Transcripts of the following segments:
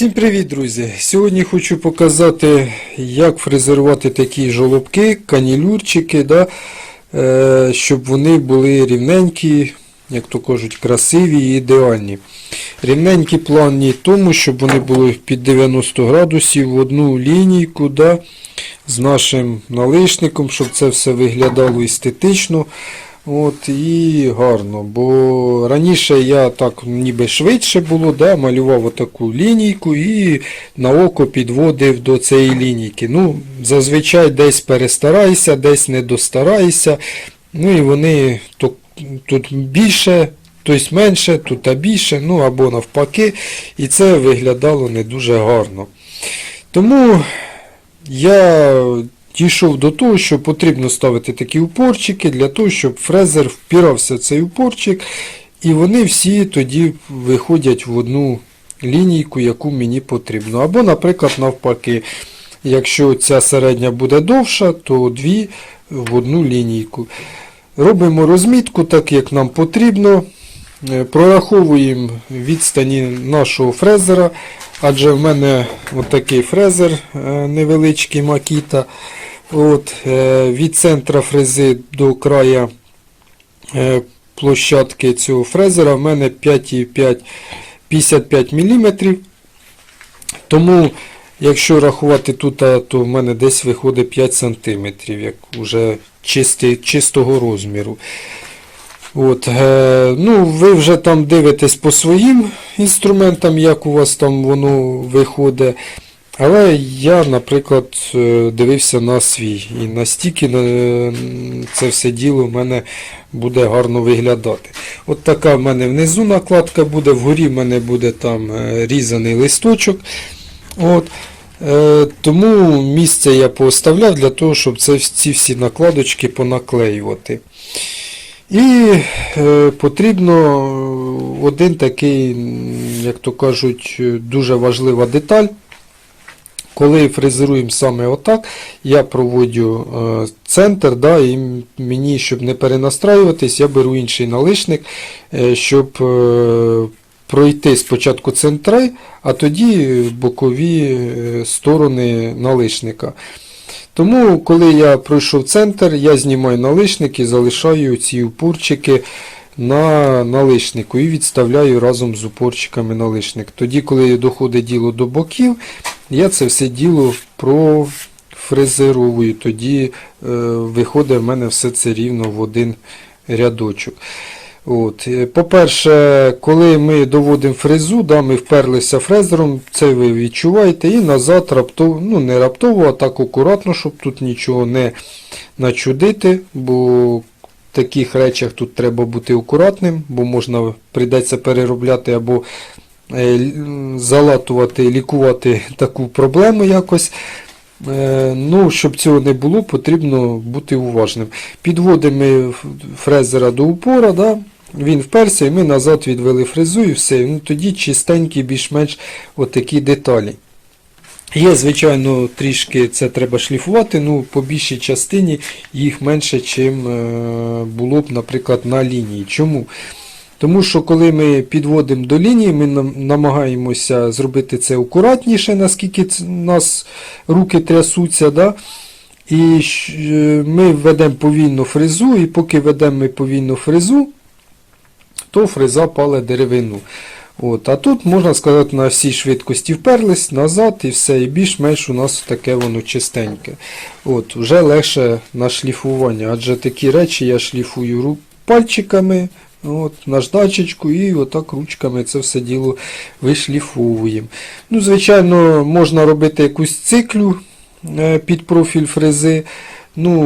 Всім привіт, друзі! Сьогодні хочу показати, як фрезерувати такі жолобки, канілюрчики, да, е, щоб вони були рівненькі, як то кажуть, красиві і ідеальні. Рівненькі плані тому, щоб вони були під 90 градусів в одну лінійку да, з нашим налишником, щоб це все виглядало естетично. От, і гарно, бо раніше я так ніби швидше було, да, малював отаку лінійку і на око підводив до цієї лінійки. Ну, Зазвичай десь перестарайся, десь не достарайся. Ну і вони то, тут більше, тобто менше, тут а більше, ну або навпаки. І це виглядало не дуже гарно. Тому я дійшов до того, що потрібно ставити такі упорчики для того, щоб фрезер впірався в цей упорчик, і вони всі тоді виходять в одну лінійку, яку мені потрібно. Або, наприклад, навпаки, якщо ця середня буде довша, то дві в одну лінійку. Робимо розмітку так, як нам потрібно. Е, Прораховуємо відстані нашого фрезера, адже в мене отакий фрезер е, невеличкий Makita. От, е, від центра фрези до края е, площадки цього фрезера в мене 5,5 55 мм. Тому, якщо рахувати тут, то в мене десь виходить 5 см, як вже чисти, чистого розміру. От, е, ну, ви вже там дивитесь по своїм інструментам, як у вас там воно виходить. Але я, наприклад, е, дивився на свій. І настільки е, це все діло в мене буде гарно виглядати. От така в мене внизу накладка буде, вгорі в мене буде там е, різаний листочок. От. Тому місце я поставляв для того, щоб це, ці всі накладочки понаклеювати. І потрібно один такий, як то кажуть, дуже важлива деталь. Коли фрезеруємо саме отак, я проводжу е, центр, да, і мені, щоб не перенастраюватись, я беру інший налишник, е, щоб е, пройти спочатку центри, а тоді бокові сторони налишника. Тому, коли я пройшов центр, я знімаю налишник і залишаю ці упорчики на налишнику і відставляю разом з упорчиками налишник. Тоді, коли доходить діло до боків, я це все діло профрезеровую. Тоді е, виходить в мене все це рівно в один рядочок. Е, По-перше, коли ми доводимо фрезу, да, ми вперлися фрезером, це ви відчуваєте, і назад раптово, ну не раптово, а так акуратно, щоб тут нічого не начудити, бо в таких речах тут треба бути акуратним, бо можна прийдеться переробляти або залатувати, лікувати таку проблему якось. Е, Ну, щоб цього не було, потрібно бути уважним. Підводимо фрезера до упора, да? він вперся, і ми назад відвели фрезу і все. Ну, тоді чистенькі, більш-менш отакі деталі. Є, звичайно, трішки це треба шліфувати, ну, по більшій частині їх менше, чим е, було б, наприклад, на лінії. Чому? Тому що коли ми підводимо до лінії, ми намагаємося зробити це акуратніше, наскільки у нас руки трясуться. Да? І е, ми ведемо повільно фрезу, і поки ведемо ми повільно фрезу, то фреза пале деревину. От, а тут, можна сказати, на всій швидкості вперлись назад і все, і більш-менш у нас таке воно чистеньке. От, Вже легше на шліфування, адже такі речі я шліфую пальчиками, от, наждачечку і отак ручками це все діло вишліфовуємо. Ну, Звичайно, можна робити якусь циклю е, під профіль фрези. Ну,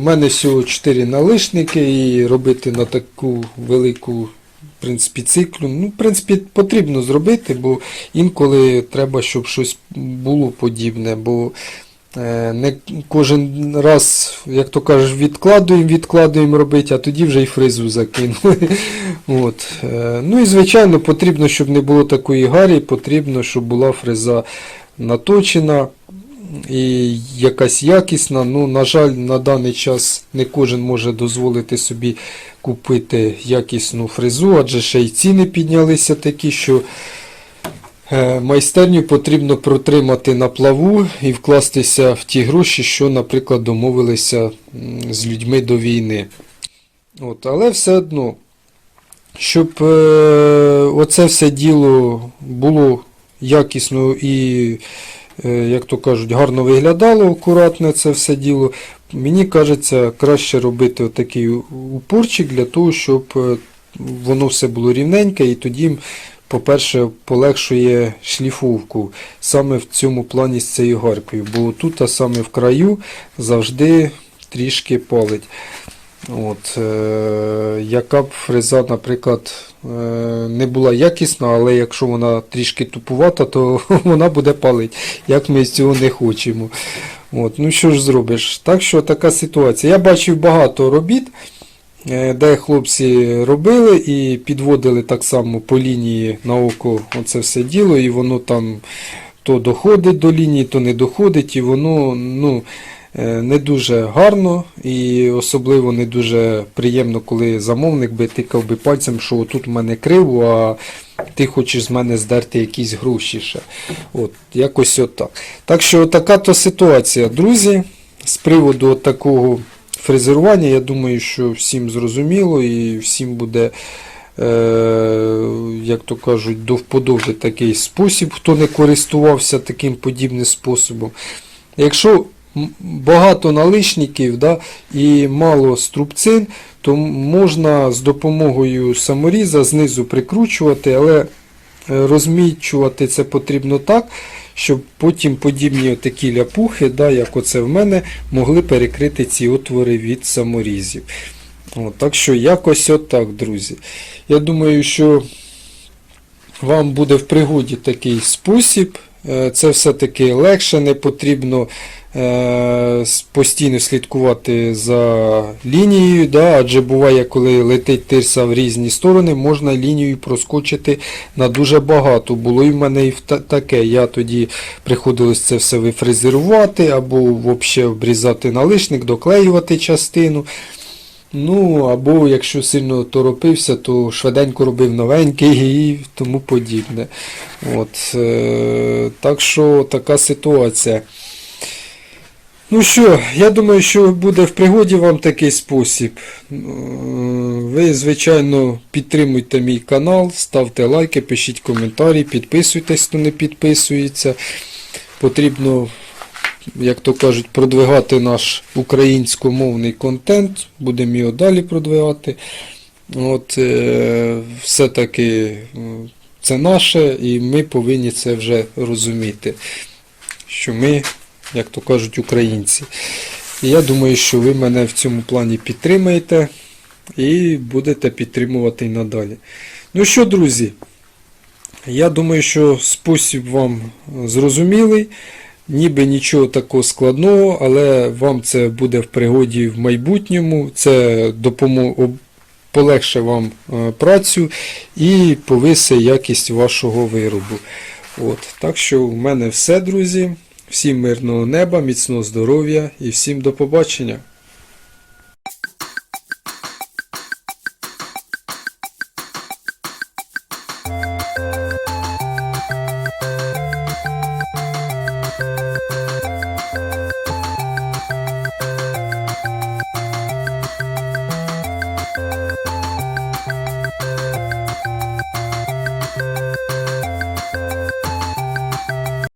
У мене всього 4 налишники і робити на таку велику в принципі, циклю. Ну, в принципі, потрібно зробити, бо інколи треба, щоб щось було подібне. Бо не кожен раз, як то кажеш, відкладуємо, відкладуємо робити, а тоді вже й фризу закинули. От. Е, ну і звичайно, потрібно, щоб не було такої гарі, потрібно, щоб була фреза наточена і якась якісна. Ну, на жаль, на даний час не кожен може дозволити собі купити якісну фрезу, адже ще й ціни піднялися такі, що Е, Майстерню потрібно протримати на плаву і вкластися в ті гроші, що, наприклад, домовилися з людьми до війни. От, але все одно, щоб е, оце все діло було якісно і, е, як то кажуть, гарно виглядало, акуратне це все діло, мені кажеться, краще робити отакий упорчик для того, щоб е, воно все було рівненьке і тоді по-перше, полегшує шліфовку саме в цьому плані з цією гаркою, бо тут, а саме в краю, завжди трішки палить. От, е, яка б фреза, наприклад, е, не була якісна, але якщо вона трішки тупувата, то вона буде палити, як ми цього не хочемо. От, ну що ж зробиш? Так що така ситуація. Я бачив багато робіт, де хлопці робили і підводили так само по лінії на око оце все діло, і воно там то доходить до лінії, то не доходить, і воно ну, е, не дуже гарно і особливо не дуже приємно, коли замовник би тикав би пальцем, що тут в мене криво, а ти хочеш з мене здерти якісь гроші ще. От, якось отак. Так що така то ситуація, друзі, з приводу такого фрезерування, я думаю, що всім зрозуміло і всім буде, е, як то кажуть, до вподоби такий спосіб, хто не користувався таким подібним способом. Якщо багато наличників да, і мало струбцин, то можна з допомогою саморіза знизу прикручувати, але розмічувати це потрібно так, щоб потім подібні такі ляпухи, да, як оце в мене, могли перекрити ці отвори від саморізів. От, так що якось отак, друзі. Я думаю, що вам буде в пригоді такий спосіб. Е, Це все-таки легше, не потрібно е, постійно слідкувати за лінією, да, адже буває, коли летить тирса в різні сторони, можна лінією проскочити на дуже багато. Було і в мене і таке. Я тоді приходилось це все вифрезерувати або взагалі обрізати налишник, доклеювати частину. Ну, або якщо сильно торопився, то швиденько робив новенький і тому подібне. От, е, так що така ситуація. Ну що, я думаю, що буде в пригоді вам такий спосіб. Е, Ви, звичайно, підтримуйте мій канал, ставте лайки, пишіть коментарі, підписуйтесь, хто не підписується. Потрібно як то кажуть, продвигати наш українськомовний контент. Будемо його далі продвигати. От, е, все-таки це наше, і ми повинні це вже розуміти, що ми, як то кажуть, українці. І я думаю, що ви мене в цьому плані підтримаєте і будете підтримувати і надалі. Ну що, друзі, я думаю, що спосіб вам зрозумілий. Ніби нічого такого складного, але вам це буде в пригоді в майбутньому. Це допомо... полегше вам е, працю і повисить якість вашого виробу. От. Так що в мене все, друзі. Всім мирного неба, міцного здоров'я і всім до побачення.